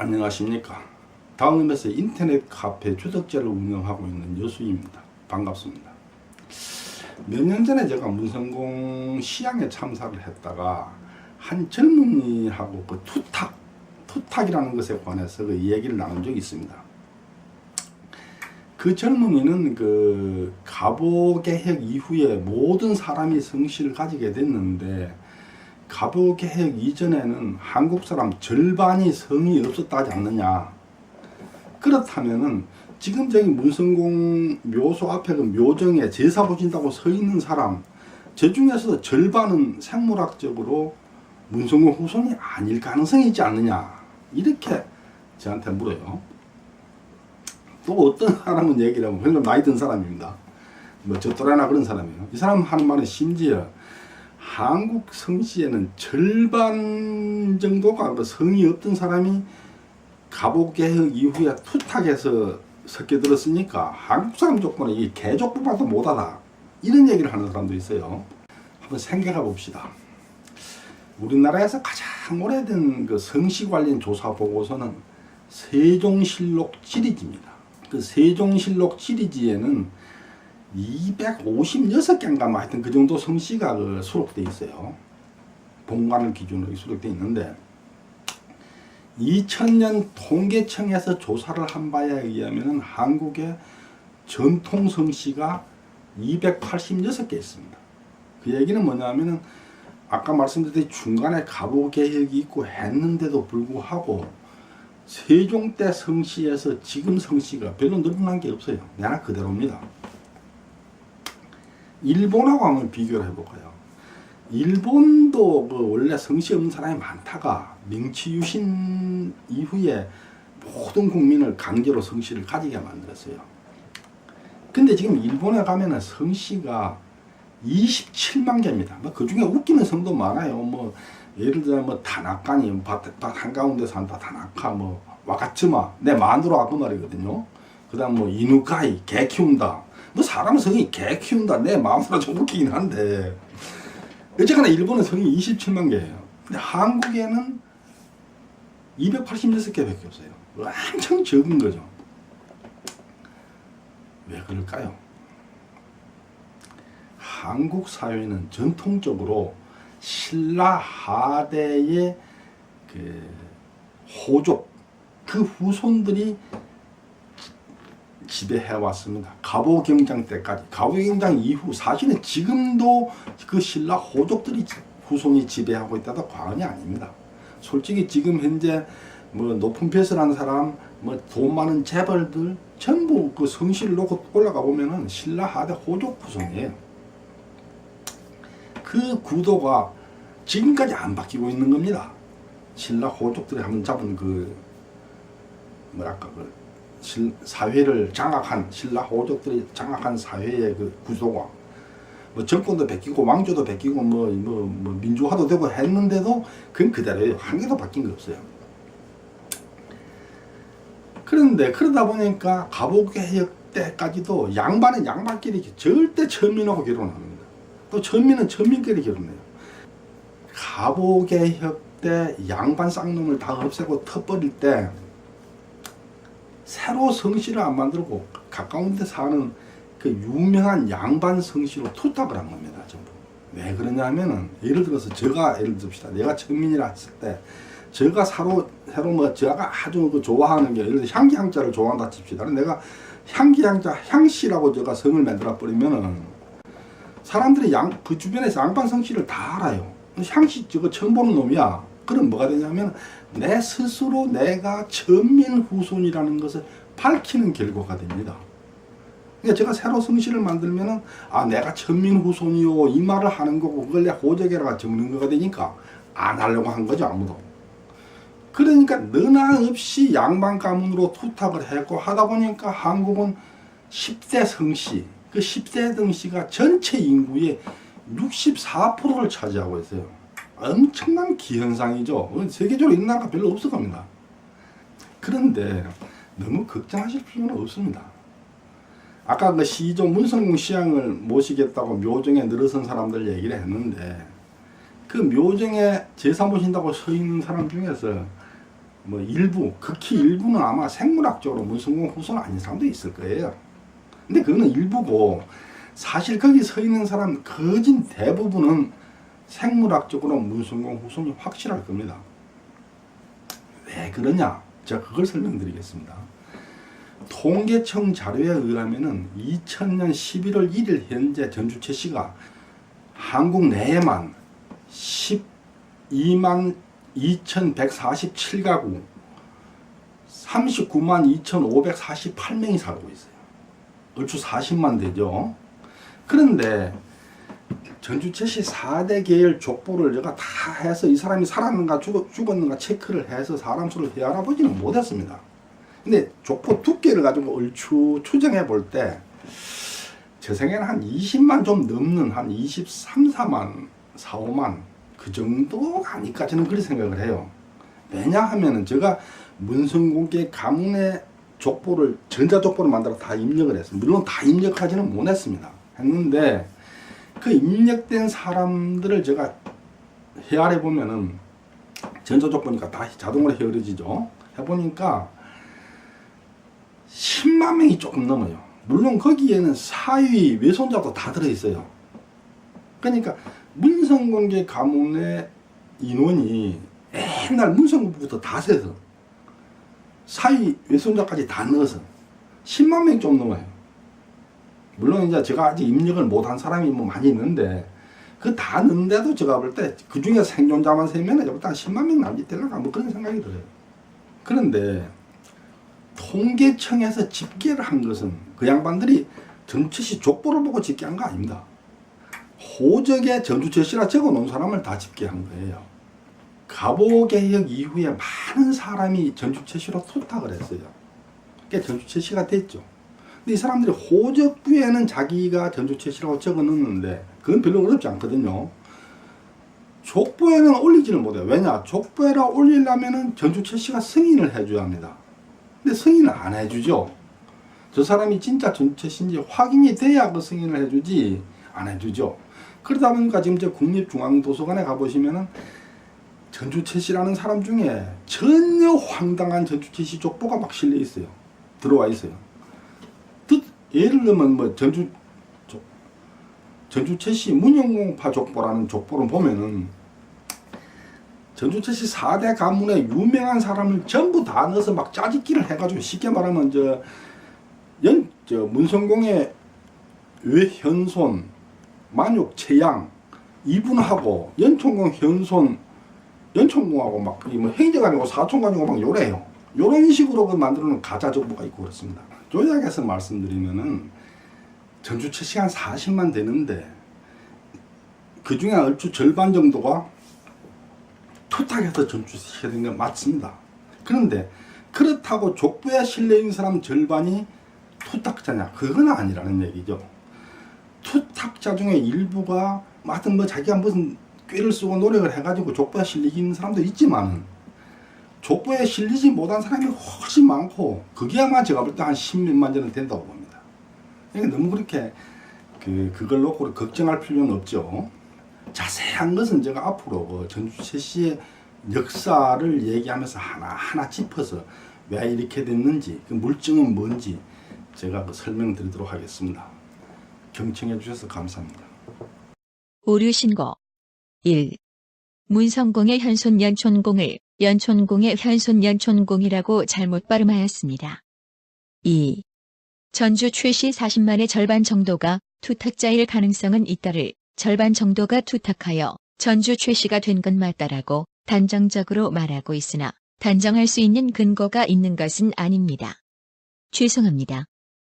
안녕하십니까. 다음에서 인터넷 카페 주덕제를 운영하고 있는 여수입니다. 반갑습니다. 몇 년 전에 제가 문성공 시향에 참사를 했다가 한 젊은이하고 그 투탁, 투탁이라는 것에 관해서 그 얘기를 나눈 적이 있습니다. 그 젊은이는 그 갑오개혁 이후에 모든 사람이 성실을 가지게 됐는데 갑오개혁 이전에는 한국 사람 절반이 성이 없었다지 않느냐. 그렇다면은 지금 저기 문성공 묘소 앞에 그 묘정에 제사 보신다고 서 있는 사람, 저 중에서도 절반은 생물학적으로 문성공 후손이 아닐 가능성이 있지 않느냐. 이렇게 저한테 물어요. 또 어떤 사람은 얘기를 하면 나이 든 사람입니다. 뭐 저 또래나 그런 사람이에요. 이 사람 하는 말은 심지어 한국 성씨에는 절반 정도가 그 성이 없던 사람이 갑오개혁 이후에 투탁해서 섞여 들었으니까 한국 사람 조건은 이 개족보다도 못하다 이런 얘기를 하는 사람도 있어요. 한번 생각해 봅시다. 우리나라에서 가장 오래된 그 성씨 관련 조사 보고서는 세종실록 지리지입니다. 그 세종실록 지리지에는 256개인가 뭐 하여튼 그 정도 성씨가 그 수록돼 있어요. 본관을 기준으로 수록돼 있는데 2000년 통계청에서 조사를 한 바에 의하면 한국의 전통 성씨가 286개 있습니다. 그 얘기는 뭐냐면은 아까 말씀드린 중간에 갑오 개혁이 있고 했는데도 불구하고 세종 때 성씨에서 지금 성씨가 별로 늘어난 게 없어요. 내나 그대로입니다. 일본하고 한번 비교를 해볼까요? 일본도 그 원래 성씨 없는 사람이 많다가明治유신 이후에 모든 국민을 강제로 성씨를 가지게 만들었어요. 근데 지금 일본에 가면은 성씨가 27만 개입니다. 뭐그 중에 웃기는 성도 많아요. 뭐 예를 들어 뭐 다나카니 뭐 밭, 밭 한가운데 산다 다나카 뭐 와가츠마 내 마누라가 그 말이거든요. 그다음 뭐 이누카이 개 키운다. 뭐 사람 성이 개 키운다 내 마누라 좀 웃기긴 한데 어쨌거나 일본은 성이 27만 개예요. 근데 한국에는 286개 밖에 없어요. 엄청 적은 거죠. 왜 그럴까요? 한국 사회는 전통적으로 신라 하대의 그 호족 그 후손들이 지배해 왔습니다. 갑오경장 때까지 갑오경장 이후 사실은 지금도 그 신라 호족들이 후손이 지배하고 있다도 과언이 아닙니다. 솔직히 지금 현재 뭐 높은 벼슬 한 사람 뭐 돈 많은 재벌들 전부 그 성실을 놓고 올라가 보면은 신라 하대 호족 후손이에요. 그 구도가 지금까지 안 바뀌고 있는 겁니다. 신라 호족들이 한번 잡은 그 뭐랄까 그 실, 사회를 장악한 신라 호족들이 장악한 사회의 그 구조가 뭐 정권도 베끼고 왕조도 베끼고 뭐, 뭐, 뭐 민주화도 되고 했는데도 그건 그대로예요. 한 개도 바뀐 게 없어요. 그런데 그러다 보니까 갑오개혁 때까지도 양반은 양반끼리 절대 천민하고 결혼 합니다. 또 천민은 천민끼리 결혼해요. 갑오개혁 때 양반 쌍놈을 다 없애고 터 버릴 때 새로 성씨를 안 만들고 가까운 데 사는 그 유명한 양반 성씨로 투탁을 한 겁니다. 전부. 왜 그러냐면은 예를 들어서 제가 예를 듭시다. 내가 천민이라 했을 때 제가 새로 새로 뭐 제가 아주 그 좋아하는 게 예를 들어 향기 향자를 좋아한다 칩시다. 내가 향기 향자 향씨라고 제가 성을 만들어 버리면은 사람들이 양 그 주변에서 양반 성씨를 다 알아요. 향씨 저거 처음 보는 놈이야. 그럼 뭐가 되냐면 내 스스로 내가 천민 후손이라는 것을 밝히는 결과가 됩니다. 그러니까 제가 새로 성씨를 만들면은 아 내가 천민 후손이요 이 말을 하는 거고 그걸 내 호적에다가 적는 거가 되니까 안 하려고 한 거죠 아무도. 그러니까 너나 없이 양반 가문으로 투탁을 했고 하다 보니까 한국은 10대 성씨 그 10대 성씨가 전체 인구의 64%를 차지하고 있어요. 엄청난 기현상이죠. 세계적으로 있는 나라가 별로 없을 겁니다. 그런데 너무 걱정하실 필요는 없습니다. 아까 그 시조 문성공 시향을 모시겠다고 묘정에 늘어선 사람들 얘기를 했는데 그 묘정에 제사 모신다고 서 있는 사람 중에서 뭐 일부 극히 일부는 아마 생물학적으로 문성공 후손 아닌 사람도 있을 거예요. 근데 그거는 일부고 사실 거기 서 있는 사람 거진 대부분은 생물학적으로 문성공 후손이 확실할 겁니다. 왜 그러냐? 제가 그걸 설명드리겠습니다. 통계청 자료에 의하면은 2000년 11월 1일 현재 전주채 씨가 한국 내에만 12만 2,147가구 39만 2,548명이 살고 있어요. 얼추 40만 되죠. 그런데 전주채시 4대 계열 족보를 제가 다 해서 이 사람이 살았는가 죽, 죽었는가 체크를 해서 사람 수를 헤아려보지는 못했습니다. 근데 족보 두께를 가지고 얼추 추정해 볼 때 제 생각에는 한 20만 좀 넘는 한 23, 4만, 4, 5만 그 정도가 아닐까 저는 그렇게 생각을 해요. 왜냐하면은 제가 문성공개 가문의 족보를 전자족보를 만들어 다 입력을 했어요. 물론 다 입력하지는 못했습니다. 했는데 그 입력된 사람들을 제가 헤아려 보면은 전자족보니까 다 자동으로 헤어지죠. 해보니까 10만 명이 조금 넘어요. 물론 거기에는 사위, 외손자도 다 들어있어요. 그러니까 문성공개 가문의 인원이 옛날 문성부부터 다 세서 사위, 외손자까지 다 넣어서 10만 명좀 넘어요. 물론 이제 제가 아직 입력을 못한 사람이 뭐 많이 있는데 그 다 넣는데도 제가 볼 때 그 중에 생존자만 세면 제가 볼때 10만 명 남짓될라가 뭐 그런 생각이 들어요. 그런데 통계청에서 집계를 한 것은 그 양반들이 전주시 족보를 보고 집계한 거 아닙니다. 호적에 전주철씨라 적어 놓은 사람을 다 집계한 거예요. 가보개혁 이후에 많은 사람이 전주철씨로 투탁을 했어요. 그게 전주철씨가 됐죠. 근데 이 사람들이 호적부에는 자기가 전주철씨라고 적어 놓는데 그건 별로 어렵지 않거든요. 족보에는 올리지는 못해요. 왜냐? 족보에라 올리려면은 전주철씨가 승인을 해줘야 합니다. 근데 승인을 안 해주죠. 저 사람이 진짜 전체신지 확인이 돼야 그 승인을 해주지 안 해주죠. 그러다 보니까 지금 저 국립중앙도서관에 가보시면은 전주채씨라는 사람 중에 전혀 황당한 전주채씨 족보가 막 실려 있어요. 들어와 있어요. 뜻, 예를 들면 뭐 전주 조- 전주채씨 문영공파 족보라는 족보를 보면은 전주채씨 4대 가문의 유명한 사람을 전부 다 넣어서 막 짜집기를 해가지고 쉽게 말하면 저 연, 저 문성공의 외현손, 만육, 최양 이분하고 연총공 현손, 연총공하고 막 뭐 행정관이고 사촌관이고 막 요래요. 요런 식으로 그 만들어 놓은 가짜 정보가 있고 그렇습니다. 요약해서 말씀드리면은 전주 채 시간 40만 되는데 그 중에 얼추 절반 정도가 투탁해서 전주시켜야 되는 건 맞습니다. 그런데 그렇다고 실려 있는 사람 절반이 투탁자냐? 그건 아니라는 얘기죠. 투탁자 중에 일부가 뭐 하여튼 뭐 자기가 무슨 꾀를 쓰고 노력을 해가지고 족보에 실리는 사람도 있지만 족보에 실리지 못한 사람이 훨씬 많고 그게 아마 제가 볼 때 한 10몇만 전은 된다고 봅니다. 그러니까 너무 그렇게 그 그걸 놓고 걱정할 필요는 없죠. 자세한 것은 제가 앞으로 그 전주채 씨의 역사를 얘기하면서 하나하나 짚어서 왜 이렇게 됐는지 그 물증은 뭔지 제가 그 설명드리도록 하겠습니다. 경청해 주셔서 감사합니다. 오류 신고 1. 문성공의 현손 연촌공을 연촌공의 현손 연촌공이라고 잘못 발음하였습니다. 2. 전주 최씨 40만의 절반 정도가 투탁자일 가능성은 있다를 절반 정도가 투탁하여 전주 최씨가 된 건 맞다라고 단정적으로 말하고 있으나 단정할 수 있는 근거가 있는 것은 아닙니다. 죄송합니다.